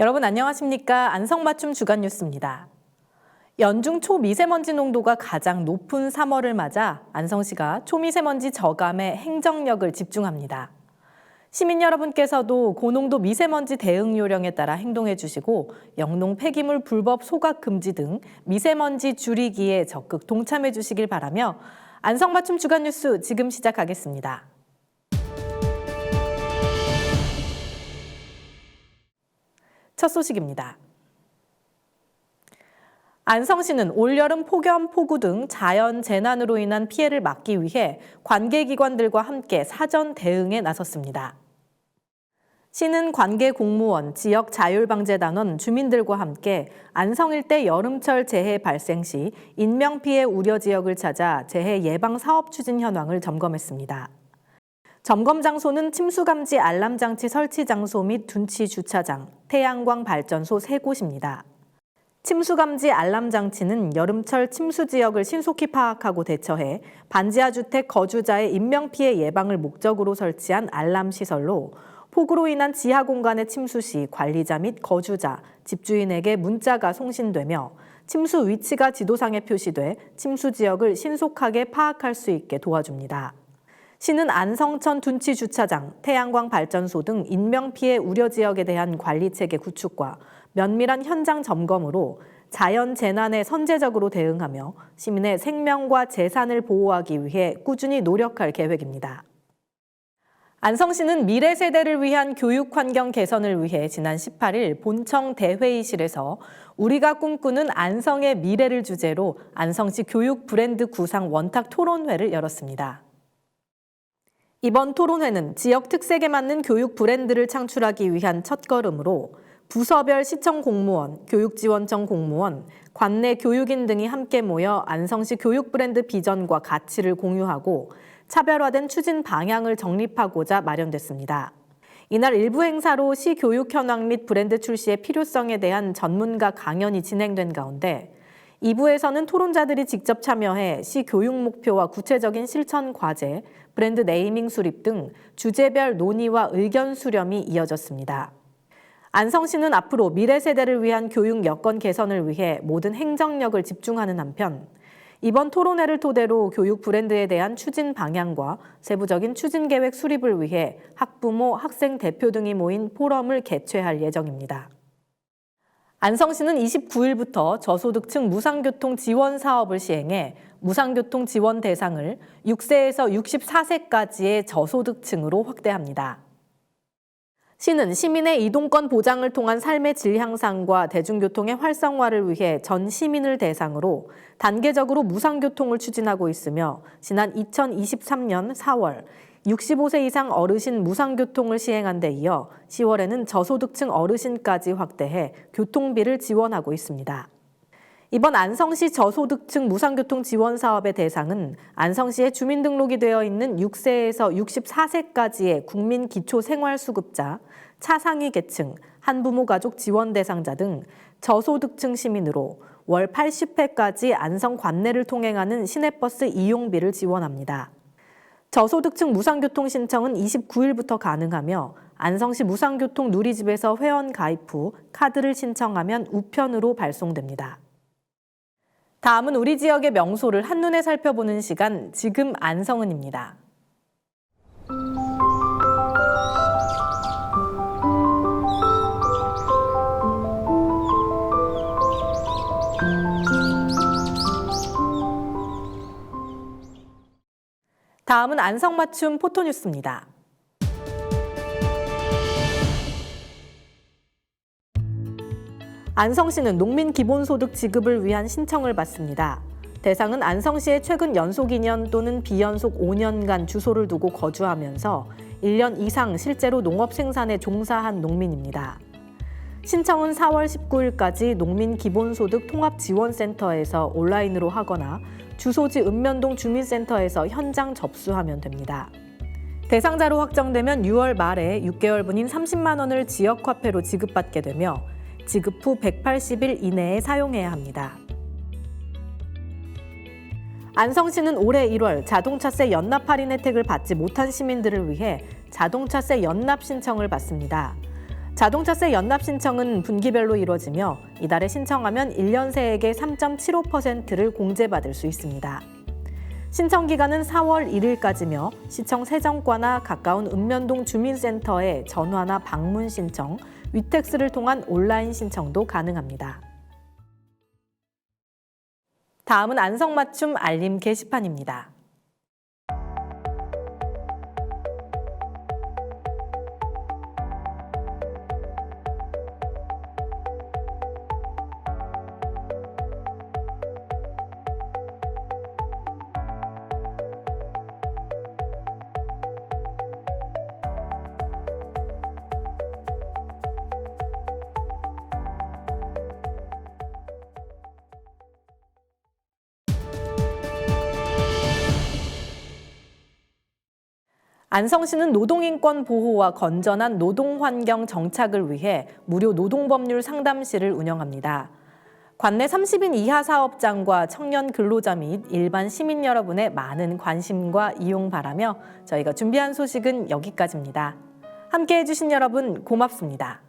여러분 안녕하십니까? 안성맞춤 주간 뉴스입니다. 연중 초미세먼지 농도가 가장 높은 3월을 맞아 안성시가 초미세먼지 저감에 행정력을 집중합니다. 시민 여러분께서도 고농도 미세먼지 대응 요령에 따라 행동해 주시고 영농 폐기물 불법 소각 금지 등 미세먼지 줄이기에 적극 동참해 주시길 바라며 안성맞춤 주간 뉴스 지금 시작하겠습니다. 첫 소식입니다. 안성시는 올여름 폭염, 폭우 등 자연 재난으로 인한 피해를 막기 위해 관계기관들과 함께 사전 대응에 나섰습니다. 시는 관계 공무원, 지역 자율방재단원, 주민들과 함께 안성 일대 여름철 재해 발생 시 인명피해 우려 지역을 찾아 재해 예방 사업 추진 현황을 점검했습니다. 점검 장소는 침수 감지 알람 장치 설치 장소 및 둔치 주차장, 태양광 발전소 세 곳입니다. 침수 감지 알람 장치는 여름철 침수 지역을 신속히 파악하고 대처해 반지하 주택 거주자의 인명 피해 예방을 목적으로 설치한 알람 시설로 폭우로 인한 지하 공간의 침수 시 관리자 및 거주자, 집주인에게 문자가 송신되며 침수 위치가 지도상에 표시돼 침수 지역을 신속하게 파악할 수 있게 도와줍니다. 시는 안성천 둔치 주차장, 태양광 발전소 등 인명 피해 우려 지역에 대한 관리 체계 구축과 면밀한 현장 점검으로 자연 재난에 선제적으로 대응하며 시민의 생명과 재산을 보호하기 위해 꾸준히 노력할 계획입니다. 안성시는 미래 세대를 위한 교육 환경 개선을 위해 지난 18일 본청 대회의실에서 우리가 꿈꾸는 안성의 미래를 주제로 안성시 교육 브랜드 구상 원탁 토론회를 열었습니다. 이번 토론회는 지역 특색에 맞는 교육 브랜드를 창출하기 위한 첫걸음으로 부서별 시청 공무원, 교육지원청 공무원, 관내 교육인 등이 함께 모여 안성시 교육 브랜드 비전과 가치를 공유하고 차별화된 추진 방향을 정립하고자 마련됐습니다. 이날 일부 행사로 시 교육 현황 및 브랜드 출시의 필요성에 대한 전문가 강연이 진행된 가운데 2부에서는 토론자들이 직접 참여해 시 교육 목표와 구체적인 실천 과제, 브랜드 네이밍 수립 등 주제별 논의와 의견 수렴이 이어졌습니다. 안성시는 앞으로 미래 세대를 위한 교육 여건 개선을 위해 모든 행정력을 집중하는 한편 이번 토론회를 토대로 교육 브랜드에 대한 추진 방향과 세부적인 추진 계획 수립을 위해 학부모, 학생 대표 등이 모인 포럼을 개최할 예정입니다. 안성시는 29일부터 저소득층 무상교통 지원 사업을 시행해 무상교통 지원 대상을 6세에서 64세까지의 저소득층으로 확대합니다. 시는 시민의 이동권 보장을 통한 삶의 질 향상과 대중교통의 활성화를 위해 전 시민을 대상으로 단계적으로 무상교통을 추진하고 있으며 지난 2023년 4월 65세 이상 어르신 무상교통을 시행한 데 이어 10월에는 저소득층 어르신까지 확대해 교통비를 지원하고 있습니다. 이번 안성시 저소득층 무상교통 지원 사업의 대상은 안성시에 주민등록이 되어 있는 6세에서 64세까지의 국민 기초 생활수급자, 차상위 계층, 한부모 가족 지원 대상자 등 저소득층 시민으로 월 80회까지 안성 관내를 통행하는 시내버스 이용비를 지원합니다. 저소득층 무상교통 신청은 29일부터 가능하며 안성시 무상교통 누리집에서 회원 가입 후 카드를 신청하면 우편으로 발송됩니다. 다음은 우리 지역의 명소를 한눈에 살펴보는 시간 지금 안성은입니다. 다음은 안성맞춤 포토뉴스입니다. 안성시는 농민 기본소득 지급을 위한 신청을 받습니다. 대상은 안성시에 최근 연속 2년 또는 비연속 5년간 주소를 두고 거주하면서 1년 이상 실제로 농업 생산에 종사한 농민입니다. 신청은 4월 19일까지 농민 기본소득 통합지원센터에서 온라인으로 하거나 주소지 읍면동 주민센터에서 현장 접수하면 됩니다. 대상자로 확정되면 6월 말에 6개월분인 30만 원을 지역화폐로 지급받게 되며 지급 후 180일 이내에 사용해야 합니다. 안성시는 올해 1월 자동차세 연납 할인 혜택을 받지 못한 시민들을 위해 자동차세 연납 신청을 받습니다. 자동차세 연납 신청은 분기별로 이루어지며 이달에 신청하면 1년 새에게 3.75%를 공제받을 수 있습니다. 신청 기간은 4월 1일까지며 시청 세정과나 가까운 읍면동 주민센터에 전화나 방문 신청, 위택스를 통한 온라인 신청도 가능합니다. 다음은 안성맞춤 알림 게시판입니다. 안성시는 노동인권 보호와 건전한 노동 환경 정착을 위해 무료 노동법률 상담실을 운영합니다. 관내 30인 이하 사업장과 청년 근로자 및 일반 시민 여러분의 많은 관심과 이용 바라며 저희가 준비한 소식은 여기까지입니다. 함께 해주신 여러분 고맙습니다.